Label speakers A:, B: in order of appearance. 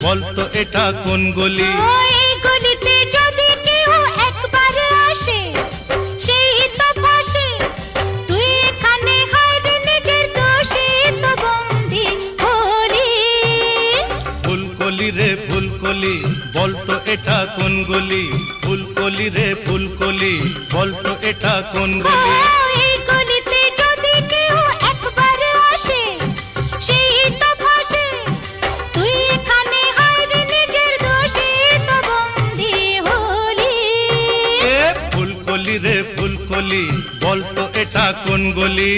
A: বলতো এটা কোন গলি?
B: ওই গলিতে যদি কেউ একবার আসে সেই তো ফাঁসে। তুই এখানে হায়রে নিজের দোষে তো বন্দি হলি।
A: ফুলকলি রে ফুলকলি বলতো এটা কোন গলি? ফুলকলি রে ফুলকলি বলতো এটা কোন গলি? ফুলকলি রে ফুলকলি বলতো এটা কোন গলি?